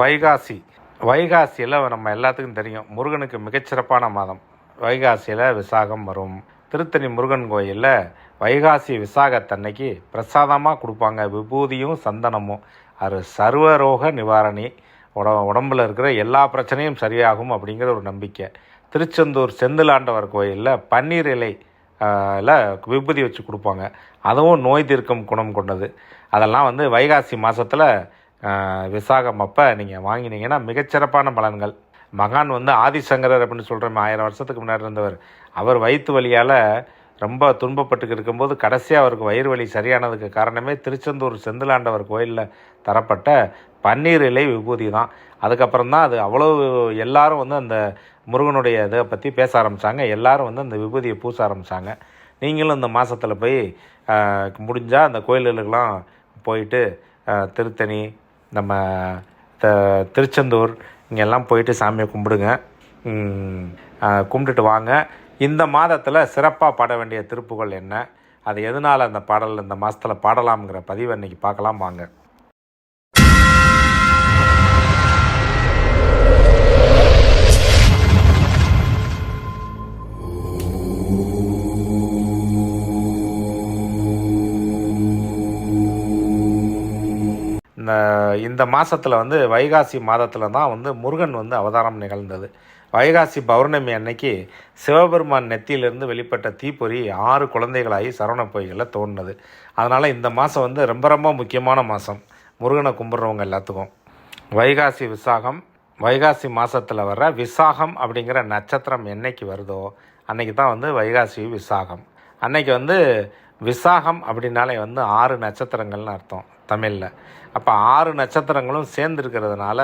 வைகாசி. வைகாசியில் நம்ம எல்லாத்துக்கும் தெரியும் முருகனுக்கு மிகச்சிறப்பான மாதம். வைகாசியில் விசாகம் வரும். திருத்தணி முருகன் கோயிலில் வைகாசி விசாகத்தன்னைக்கு பிரசாதமாக கொடுப்பாங்க. விபூதியும் சந்தனமும். அது சர்வரோக நிவாரணி. உட உடம்பில் இருக்கிற எல்லா பிரச்சனையும் சரியாகும் அப்படிங்கிற ஒரு நம்பிக்கை. திருச்செந்தூர் செந்திலாண்டவர் கோயிலில் பன்னீர் இலை ல விபூதி வச்சு கொடுப்பாங்க. அதுவும் நோய் தீர்க்கும் குணம் கொண்டது. அதெல்லாம் வந்து வைகாசி மாதத்தில் விசாகம் அப்போ நீங்கள் வாங்கினீங்கன்னா மிகச்சிறப்பான பலன்கள். மகான் வந்து ஆதிசங்கரர் அப்படின்னு சொல்கிறோம் ஆயிரம் வருஷத்துக்கு முன்னாடி இருந்தவர். அவர் வயிற்று வலியால் ரொம்ப துன்பப்பட்டு இருக்கும்போது கடைசியாக அவருக்கு வயிறு வலி சரியானதுக்கு காரணமே திருச்செந்தூர் செந்திலாண்டவர் கோயிலில் தரப்பட்ட பன்னீர் இலை விபூதி தான். அதுக்கப்புறம் தான் அது அவ்வளோ எல்லாரும் வந்து அந்த முருகனுடைய இதை பற்றி பேச ஆரம்பித்தாங்க எல்லாரும் வந்து அந்த விபூதியை பூச ஆரம்பித்தாங்க நீங்களும் இந்த மாதத்தில் போய் முடிஞ்சால் அந்த கோயில்களுக்கெல்லாம் போயிட்டு திருத்தணி நம்ம த திருச்செந்தூர் இங்கெல்லாம் போயிட்டு சாமியை கும்பிடுங்க. கும்பிட்டுட்டு வாங்க. இந்த மாதத்தில் சிறப்பாக பாட வேண்டிய திருப்புகள் என்ன? அது எதனால் அந்த பாடல் இந்த மாதத்தில் பாடலாம்ங்கிற பதிவை இன்றைக்கி பார்க்கலாம் வாங்க. இந்த மாதத்தில் வந்து வைகாசி மாதத்தில் தான் வந்து முருகன் வந்து அவதாரம் நிகழ்ந்தது. வைகாசி பௌர்ணமி அன்னைக்கு சிவபெருமான் நெத்தியிலிருந்து வெளிப்பட்ட தீப்பொறி ஆறு குழந்தைகளாகி சரவண பொய்களில் தோணுது அதனால் இந்த மாதம் வந்து ரொம்ப ரொம்ப முக்கியமான மாதம் முருகனை கும்பிட்றவங்க எல்லாத்துக்கும். வைகாசி விசாகம் வைகாசி மாதத்தில் வர்ற விசாகம் அப்படிங்கிற நட்சத்திரம் என்னைக்கு வருதோ அன்னைக்கு தான் வந்து வைகாசி விசாகம். அன்னைக்கு வந்து விசாகம் அப்படின்னாலே வந்து ஆறு நட்சத்திரங்கள்னு அர்த்தம். தமிழில். அப்போ ஆறு நட்சத்திரங்களும் சேர்ந்துருக்கிறதுனால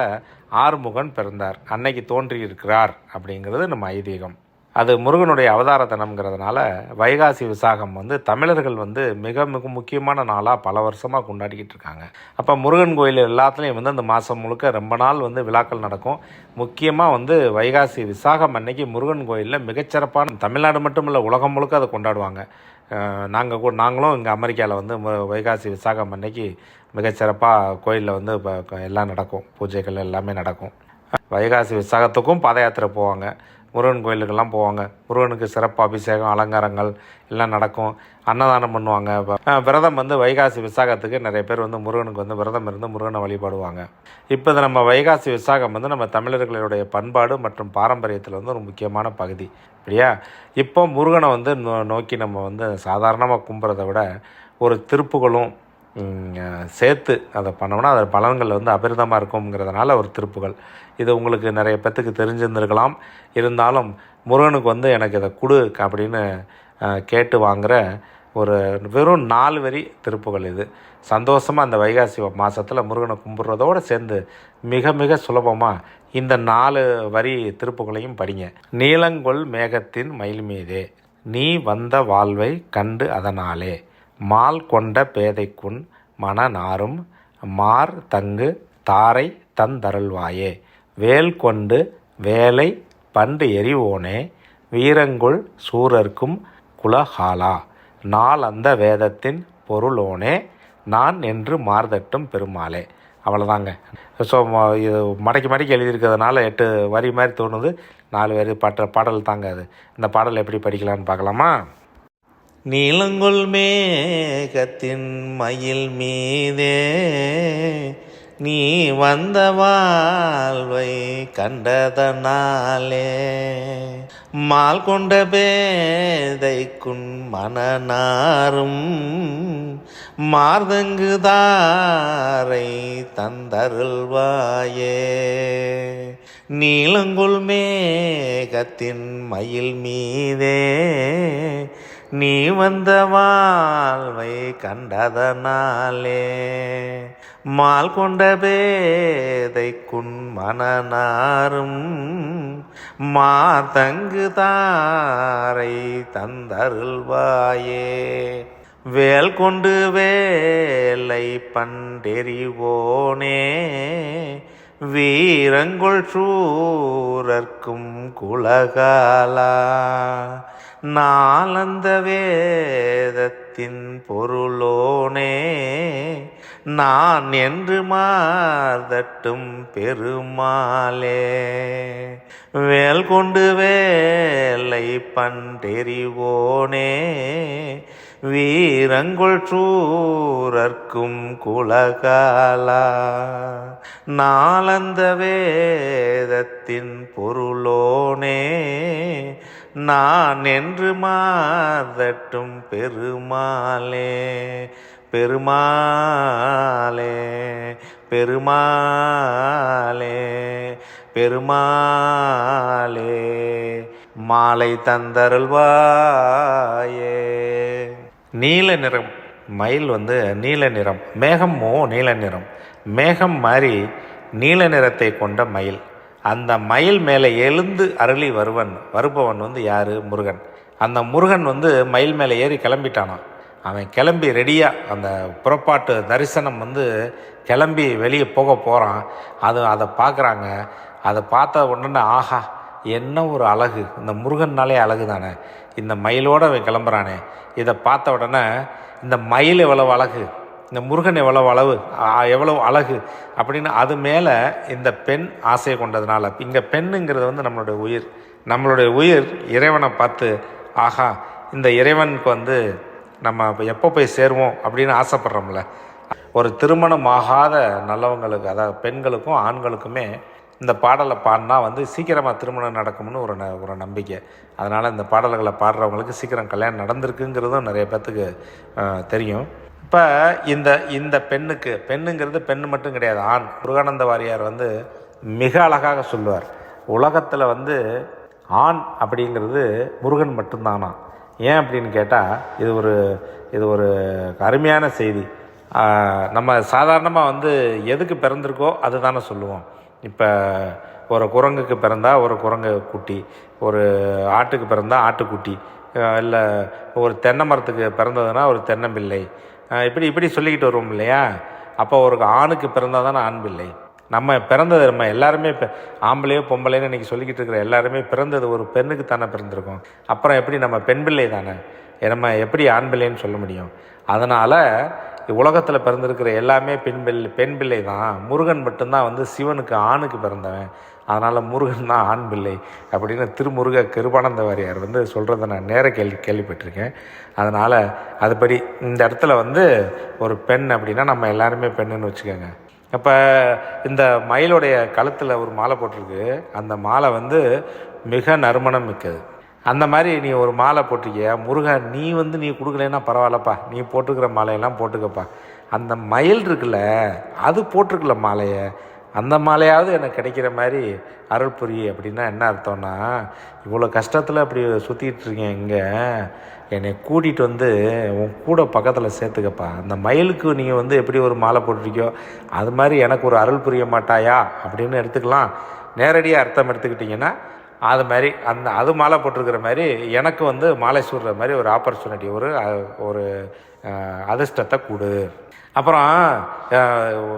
ஆறுமுகன் பிறந்தார். அன்னைக்கு தோன்றியிருக்கிறார் அப்படிங்கிறது நம்ம ஐதீகம். அது முருகனுடைய அவதார தினம்ங்கிறதுனால வைகாசி விசாகம் வந்து தமிழர்கள் வந்து மிக மிக முக்கியமான நாளாக பல வருஷமாக கொண்டாடிக்கிட்டு இருக்காங்க. அப்போ முருகன் கோயில் எல்லாத்துலேயும் வந்து அந்த மாதம் முழுக்க ரொம்ப நாள் வந்து விழாக்கள் நடக்கும். முக்கியமாக வந்து வைகாசி விசாகம் அன்னைக்கு முருகன் கோயிலில் மிகச்சிறப்பான தமிழ்நாடு மட்டும் இல்லை உலகம் முழுக்க அதை கொண்டாடுவாங்க. நாங்கள் கூட நாங்களும் இங்கே அமெரிக்காவில் வந்து வைகாசி விசாகம் அன்னைக்கு மிகச்சிறப்பாக கோயிலில் வந்து இப்போ எல்லாம் நடக்கும். பூஜைகள் எல்லாமே நடக்கும். வைகாசி விசாகத்துக்கும் பாத யாத்திரை போவாங்க. முருகன் கோயிலுக்கெல்லாம் போவாங்க. முருகனுக்கு சிறப்பு அபிஷேகம் அலங்காரங்கள் எல்லாம் நடக்கும். அன்னதானம் பண்ணுவாங்க. விரதம் வந்து வைகாசி விசாகத்துக்கு நிறைய பேர் வந்து முருகனுக்கு வந்து விரதம் இருந்து முருகனை வழிபாடுவாங்க. இப்போ இது நம்ம வைகாசி விசாகம் வந்து நம்ம தமிழர்களுடைய பண்பாடு மற்றும் பாரம்பரியத்தில் வந்து ஒரு முக்கியமான பகுதி. அப்படியா இப்போ முருகனை வந்து நோ- நோக்கி நம்ம வந்து சாதாரணமாக கும்புறதை விட ஒரு திருப்புகளும் சேர்த்து அதை பண்ணோம்னா அது பலன்கள் வந்து அபிரிதமாக இருக்குங்கிறதுனால ஒரு திருப்புகள். இது உங்களுக்கு நிறைய பேத்துக்கு தெரிஞ்சிருந்திருக்கலாம். இருந்தாலும் முருகனுக்கு வந்து எனக்கு இதை கொடு அப்படின்னு கேட்டு வாங்குகிற ஒரு வெறும் நாலு வரி திருப்புகள் இது. சந்தோஷமாக அந்த வைகாசி மாதத்தில் முருகனை கும்பிட்றதோடு சேர்ந்து மிக மிக சுலபமாக இந்த நாலு வரி திருப்புகளையும் படிங்க. நீலங்கொள் மேகத்தின் மயில் மீதே நீ வந்த வாழ்வை கண்டு அதனாலே மால் கொண்ட பேதைக்குன் மனநாரும் மார் தங்கு தாரை தந்தருள்வாயே. வேல் கொண்டு வேலை பண்டு எரிவோனே வீரங்குள் சூரர்க்கும் குலஹாலா. நாள் அந்த வேதத்தின் பொருளோனே நான் என்று மார்தட்டும் பெருமாளே. அவ்வளோதாங்க. ஸோ இது மடக்கி மடக்கி எழுதியிருக்கிறதுனால எட்டு வரி மாதிரி தோணுது. நாலு வரி பாட்ட பாடல் தாங்க அது. இந்த பாடல் எப்படி படிக்கலான்னு பார்க்கலாமா? நீலங்கொள் மேகத்தின் மயில் மீதே நீ வந்த வாழ்வை கண்டதனாலே. மால் கொண்ட பேதைக்குன் மனநாரும் மார்தங்குதாரை தந்தருள்வாயே. நீலங்குள் மேகத்தின் மயில் மீதே நீ வந்த வாழ்வை கண்டதனாலே மால் கொண்ட பேதைக்குன் மனநாரும் மாதங்கு தாரை தந்தருள்வாயே. வேல் கொண்டு வேலை பண்டெறிவோனே வீரங்கொள் சூரர்க்கும் குலகாலா. நாளந்த வேதத்தின் பொருளோனே நான் என்று மாதட்டும் பெருமாளே. வேல் கொண்டு வேலை பண்டெறிவோனே வீரங்குள் சூரர்க்கும் குலகாலா. நாளந்த வேதத்தின் பொருளோனே நான் என்று மாதட்டும் பெருமாளே பெருமாளே பெருமாளே பெருமாளே. மாலை தந்தருள்வாயே. நீல நிறம் மயில் வந்து நீல நிறம். மேகமோ நீல நிறம். மேகம் மாதிரி நீல நிறத்தை கொண்ட மயில். அந்த மயில் மேலே எழுந்து அருளி வருவன் வருபவன் வந்து யார்? முருகன். அந்த முருகன் வந்து மயில் மேலே ஏறி கிளம்பிட்டானான் அவன் கிளம்பி ரெடியாக அந்த புறப்பாட்டு தரிசனம் வந்து கிளம்பி வெளியே போக போகிறான் அது அதை பார்க்குறாங்க. அதை பார்த்த உடனே ஆஹா என்ன ஒரு அழகு? இந்த முருகன்னாலே அழகு தானே? இந்த மயிலோடு அவன் கிளம்புறானே. இதை பார்த்த உடனே இந்த மயில் எவ்வளவு அழகு? இந்த முருகன் எவ்வளவு அளவு எவ்வளவு அழகு? அப்படின்னு அது மேலே இந்த பெண் ஆசையை கொண்டதுனால இங்கே பெண்ணுங்கிறது வந்து நம்மளுடைய உயிர். நம்மளுடைய உயிர் இறைவனை பார்த்து ஆஹா இந்த இறைவனுக்கு வந்து நம்ம எப்போ போய் சேருவோம் அப்படின்னு ஆசைப்பட்றோம்ல. ஒரு திருமணம் ஆகாத நல்லவங்களுக்கு அதாவது பெண்களுக்கும் ஆண்களுக்குமே இந்த பாடலை பாடினா வந்து சீக்கிரமாக திருமணம் நடக்கும்னு ஒரு ந ஒரு நம்பிக்கை. அதனால் இந்த பாடல்களை பாடுறவங்களுக்கு சீக்கிரம் கல்யாணம் நடந்திருக்குங்கிறதும் நிறைய பேர்த்துக்கு தெரியும். இப்போ இந்த இந்த பெண்ணுக்கு பெண்ணுங்கிறது பெண் மட்டும் கிடையாது ஆண். முருகானந்த வாரியார் வந்து மிக அழகாக சொல்லுவார். உலகத்தில் வந்து ஆண் அப்படிங்கிறது முருகன் மட்டும்தானா? ஏன் அப்படின்னு கேட்டால் இது ஒரு இது ஒரு அருமையான செய்தி. நம்ம சாதாரணமாக வந்து எதுக்கு பிறந்திருக்கோ அதுதானே சொல்லுவோம். இப்போ ஒரு குரங்குக்கு பிறந்தா ஒரு குரங்கு குட்டி ஒரு ஆட்டுக்கு பிறந்தா ஆட்டுக்குட்டி இல்லை ஒரு தென்னை மரத்துக்கு பிறந்ததுன்னா ஒரு தென்னம்பிள்ளை இப்படி இப்படி சொல்லிக்கிட்டு வருவோம் இல்லையா? அப்போ ஒரு ஆணுக்கு பிறந்தால் தானே ஆண் பிள்ளை. நம்ம பிறந்தது நம்ம எல்லாருமே இப்போ ஆம்பளையோ பொம்பளைன்னு இன்றைக்கி சொல்லிக்கிட்டு இருக்கிற எல்லாருமே பிறந்தது ஒரு பெண்ணுக்கு தானே பிறந்திருக்கோம். அப்புறம் எப்படி நம்ம பெண் பிள்ளை தானே? நம்ம எப்படி ஆண் பிள்ளைன்னு சொல்ல முடியும்? அதனால் உலகத்தில் பிறந்திருக்கிற எல்லாமே பெண் பிள்ளை பெண் பிள்ளை தான். முருகன் மட்டும்தான் வந்து சிவனுக்கு ஆணுக்கு பிறந்தவன். அதனால் முருகன் தான் ஆண் பிள்ளை அப்படின்னு திருமுருக கிருபானந்த வாரியார் வந்து சொல்கிறத நான் நேர கேள்வி கேள்விப்பட்டிருக்கேன். அதனால் அதுபடி இந்த இடத்துல வந்து ஒரு பெண் அப்படின்னா நம்ம எல்லாருமே பெண்ணுன்னு வச்சுக்கோங்க. அப்போ இந்த மயிலுடைய கழுத்தில் ஒரு மாலை போட்டிருக்கு. அந்த மாலை வந்து மிக நறுமணம் மிக்கது. அந்த மாதிரி நீ ஒரு மாலை போட்டிருக்கிய? முருகன் நீ வந்து நீ கொடுக்கலன்னா பரவாயில்லப்பா. நீ போட்டிருக்கிற மாலையெல்லாம் போட்டுக்கப்பா. அந்த மயில் இருக்குல்ல அது போட்டிருக்கல மாலையை. அந்த மாலையாவது எனக்கு கிடைக்கிற மாதிரி அருள் புரி அப்படின்னா என்ன அர்த்தம்னா இவ்வளோ கஷ்டத்தில் அப்படி சுற்றிக்கிட்டு இருக்கேன் இங்கே என்னை கூட்டிகிட்டு வந்து உன் கூட பக்கத்தில் சேர்த்துக்கப்பா. அந்த மயிலுக்கு நீங்கள் வந்து எப்படி ஒரு மாலை போட்டிருக்கியோ அது மாதிரி எனக்கு ஒரு அருள் புரிய மாட்டாயா? அப்படின்னு எடுத்துக்கலாம். நேரடியாக அர்த்தம் எடுத்துக்கிட்டிங்கன்னா அது மாதிரி அந்த அது மாலை போட்டிருக்கிற மாதிரி எனக்கு வந்து மாலை சூடுற மாதிரி ஒரு ஆப்பர்ச்சுனிட்டி ஒரு ஒரு அதிர்ஷ்டத்தை கொடு. அப்புறம்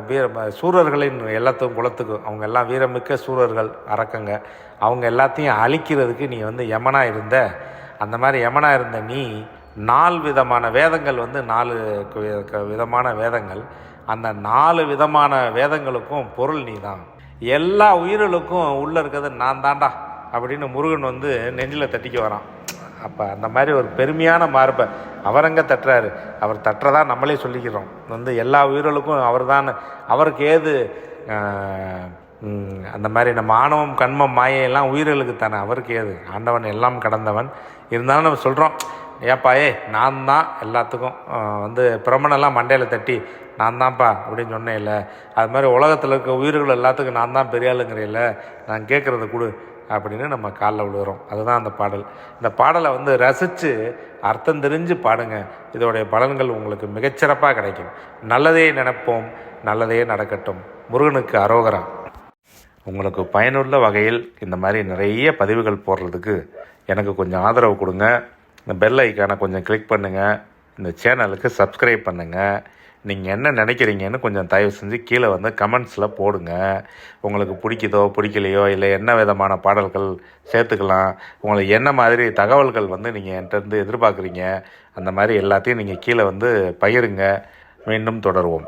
வீர சூரர்களின் எல்லாத்துக்கும் குலத்துக்கும் அவங்க எல்லாம் வீரமிக்க சூரர்கள் அரக்கங்க. அவங்க எல்லாத்தையும் அழிக்கிறதுக்கு நீ வந்து யமனா இருந்த அந்த மாதிரி யமனா இருந்த நீ நாலு விதமான வேதங்கள் வந்து நாலு விதமான வேதங்கள். அந்த நாலு விதமான வேதங்களுக்கும் பொருள் நீ தான் எல்லா உயிர்களுக்கும் உள்ளே இருக்கிறது நான் தாண்டா அப்படின்னு முருகன் வந்து நெஞ்சில் தட்டிக்க வரான். அப்போ அந்த மாதிரி ஒரு பெருமையான மார்பை அவரங்க தட்டுறாரு. அவர் தட்டுறதா நம்மளே சொல்லிக்கிறோம். வந்து எல்லா உயிர்களுக்கும் அவர் தான் அவருக்கு ஏது அந்த மாதிரி நம்ம ஆணவம் கண்மம் மாயையெல்லாம் உயிர்களுக்கு தானே அவருக்கு ஏது? ஆண்டவன் எல்லாம் கடந்தவன். இருந்தாலும் நம்ம சொல்கிறோம் ஏப்பா ஏ நான் தான் எல்லாத்துக்கும் வந்து பிரமணெல்லாம் மண்டையில் தட்டி நான் தான்ப்பா அப்படின்னு சொன்னேன் இல்லை அது மாதிரி உலகத்தில் இருக்க உயிர்கள் எல்லாத்துக்கும் நான் தான் பெரிய நான் கேட்குறத கொடு. அப்படின்னு நம்ம காலில் விழுகிறோம். அதுதான் அந்த பாடல். இந்த பாடலை வந்து ரசித்து அர்த்தம் தெரிஞ்சு பாடுங்க. இதோடைய பலன்கள் உங்களுக்கு மிகச்சிறப்பாக கிடைக்கும். நல்லதே நினைப்போம் நல்லதே நடக்கட்டும். முருகனுக்கு அரோகரா. உங்களுக்கு பயனுள்ள வகையில் இந்த மாதிரி நிறைய பதிவுகள் போடுறதுக்கு எனக்கு கொஞ்சம் ஆதரவு கொடுங்க. இந்த பெல் ஐக்கானை கொஞ்சம் கிளிக் பண்ணுங்கள் இந்த சேனலுக்கு சப்ஸ்கிரைப் பண்ணுங்கள் நீங்கள் என்ன நினைக்கிறீங்கன்னு கொஞ்சம் தயவு செஞ்சு கீழே வந்து கமெண்ட்ஸில் போடுங்க. உங்களுக்கு பிடிக்குதோ பிடிக்கலையோ இல்லை என்ன விதமான பாடல்கள் சேர்த்துக்கலாம் உங்களுக்கு என்ன மாதிரி தகவல்கள் வந்து நீங்கள் என்கிட்ட இருந்து எதிர்பார்க்குறீங்க அந்த மாதிரி எல்லாத்தையும் நீங்கள் கீழே வந்து பகிருங்க. மீண்டும் தொடருவோம்.